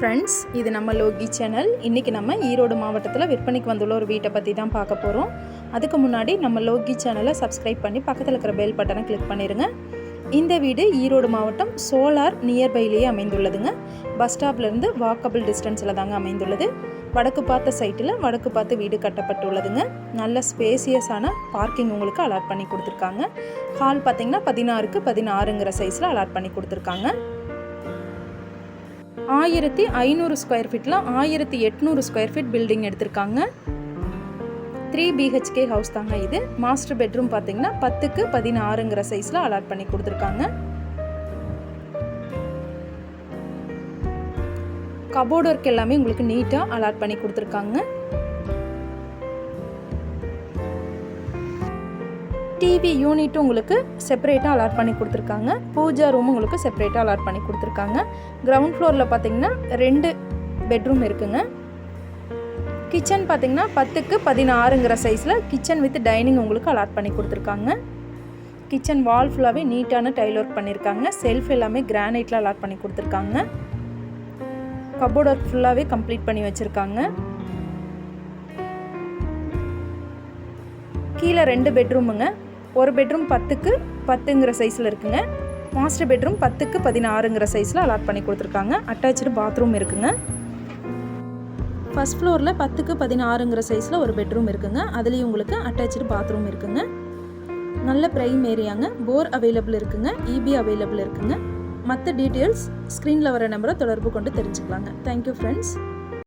Friends இது நம்ம Loki channel இன்றைக்கி நம்ம ஈரோடு மாவட்டத்தில் விற்பனைக்கு வந்துள்ள ஒரு வீட்டை பற்றி தான் பார்க்க போகிறோம் அதுக்கு முன்னாடி நம்ம லோகி சேனலை சப்ஸ்கிரைப் பண்ணி பக்கத்தில் இருக்கிற பெல் பட்டனை கிளிக் பண்ணிடுங்க இந்த வீடு ஈரோடு மாவட்டம் சோலார் நியர்பைலேயே அமைந்துள்ளதுங்க. பஸ் ஸ்டாப்லேருந்து வாக்கபிள் டிஸ்டன்ஸில் தாங்க அமைந்துள்ளது. வடக்கு பார்த்த சைட்டில் வடக்கு பார்த்து வீடு கட்டப்பட்டுள்ளதுங்க. நல்ல ஸ்பேசியஸான பார்க்கிங் உங்களுக்கு அலாட் பண்ணி கொடுத்துருக்காங்க. ஹால் பார்த்திங்கன்னா பதினாறுக்கு பதினாறுங்கிற சைஸில் அலாட் பண்ணி கொடுத்துருக்காங்க. ஆயிரத்தி ஐநூறு ஸ்கொயர் ஃபீட்டில் ஆயிரத்தி எட்நூறு ஸ்கொயர் ஃபீட் பில்டிங் எடுத்திருக்காங்க. த்ரீ பிஹெச்கே ஹவுஸ் தாங்க இது. மாஸ்டர் பெட்ரூம் பார்த்தீங்கன்னா பத்துக்கு பதினாறுங்கிற சைஸில் அலாட் பண்ணி கொடுத்துருக்காங்க. கபோர்டு ஒர்க் எல்லாமே உங்களுக்கு நீட்டாக அலாட் பண்ணி கொடுத்துருக்காங்க. டிவி யூனிட்டும் உங்களுக்கு செப்பரேட்டாக அலாட் பண்ணி கொடுத்துருக்காங்க. பூஜா ரூம் உங்களுக்கு செப்பரேட்டாக அலாட் பண்ணி கொடுத்துருக்காங்க. கிரவுண்ட் ஃப்ளோரில் பார்த்தீங்கன்னா ரெண்டு பெட்ரூம் இருக்குங்க. கிச்சன் பார்த்தீங்கன்னா பத்துக்கு பதினாறுங்கிற சைஸில் கிச்சன் வித் டைனிங் உங்களுக்கு அலாட் பண்ணி கொடுத்துருக்காங்க. கிச்சன் வால் ஃபுல்லாகவே நீட்டான டைல் ஒர்க் பண்ணியிருக்காங்க செல்ஃப் எல்லாமே கிரானைட்டில் அலாட் பண்ணி கொடுத்துருக்காங்க. கபோர்ட் ஒர்க் ஃபுல்லாகவே கம்ப்ளீட் பண்ணி வச்சுருக்காங்க. கீழே ரெண்டு பெட்ரூமுங்க ஒரு பெட்ரூம் பத்துக்கு பத்துங்கிற சைஸில் இருக்குங்க. மாஸ்டர் பெட்ரூம் பத்துக்கு பதினாறுங்கிற சைஸில் அலாட் பண்ணி கொடுத்துருக்காங்க. அட்டாச்சு பாத்ரூம் இருக்குங்க. ஃபஸ்ட் ஃப்ளோரில் பத்துக்கு பதினாறுங்கிற சைஸில் ஒரு பெட்ரூம் இருக்குங்க. அதுலேயும் உங்களுக்கு அட்டாச்சு பாத்ரூம் இருக்குங்க. நல்ல ப்ரைம் ஏரியாங்க போர் அவைலபிள் இருக்குங்க. இபி அவைலபிள் இருக்குங்க. மற்ற டீட்டெயில்ஸ் ஸ்க்ரீனில் வர நம்பரை தொடர்பு கொண்டு தெரிஞ்சுக்கலாங்க. Thank you friends